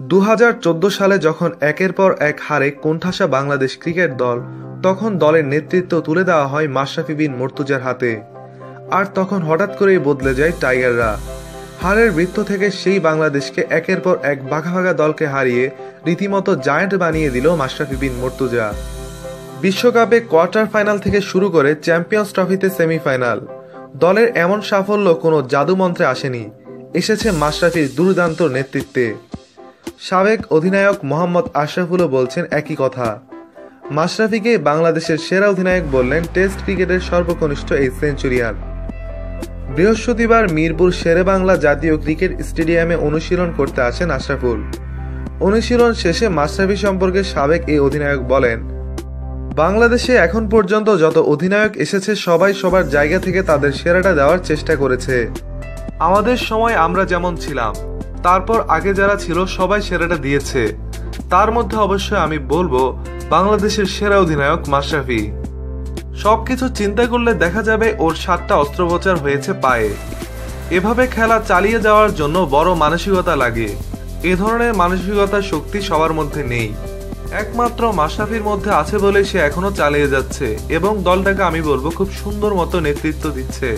দু হাজার চোদ্দ সালে যখন একের পর এক হারে কোণঠাসা বাংলাদেশ ক্রিকেট দল, তখন দলের নেতৃত্ব তুলে দেওয়া হয় মাশরাফি বিন মর্তুজার হাতে। আর তখন হঠাৎ করেই বদলে যায় টাইগাররা। হারের বৃত্ত থেকে সেই বাংলাদেশকে একের পর এক বাঘা বাঘা দলকে হারিয়ে রীতিমতো জায়ান্ট বানিয়ে দিল মাশরাফি বিন মর্তুজা। বিশ্বকাপে কোয়ার্টার ফাইনাল থেকে শুরু করে চ্যাম্পিয়ন্স ট্রফিতে সেমিফাইনাল। দলের এমন সাফল্য কোনো জাদুমন্ত্রে আসেনি। এসেছে মাশরাফির দুর্দান্ত নেতৃত্বে। সাবেক অধিনায়ক মোহাম্মদ আশরাফুলও বলছেন একই কথা। মাশরাফিকে বাংলাদেশের সেরা অধিনায়ক বললেন টেস্ট ক্রিকেটের সর্বকনিষ্ঠ এই সেঞ্চুরিয়ান বৃহস্পতিবার মিরপুর শেরে বাংলা জাতীয় ক্রিকেট স্টেডিয়ামে অনুশীলন করতে আসেন আশরাফুল। অনুশীলন শেষে মাশরাফি সম্পর্কে সাবেক এই অধিনায়ক বলেন, বাংলাদেশে এখন পর্যন্ত যত অধিনায়ক এসেছে সবাই সবার জায়গা থেকে তাদের সেরাটা দেওয়ার চেষ্টা করেছে। আমাদের সময় আমরা যেমন ছিলাম তারপর আগে যারা ছিল সবাই সেরাটা দিয়েছে। তার মধ্যে অবশ্যই আমি বলব বাংলাদেশের সেরা অধিনায়ক মাশরাফি। সবকিছু চিন্তা করলে দেখা যাবে ওর সাতটা অস্ত্রোপচার হয়েছে পায়ে। এভাবে খেলা চালিয়ে যাওয়ার জন্য বড় মানসিকতা লাগে। এ ধরনের মানসিকতার শক্তি সবার মধ্যে নেই। একমাত্র মাশরাফির মধ্যে আছে বলে সে এখনও চালিয়ে যাচ্ছে এবং দলটাকে আমি বলব খুব সুন্দর মতো নেতৃত্ব দিচ্ছে।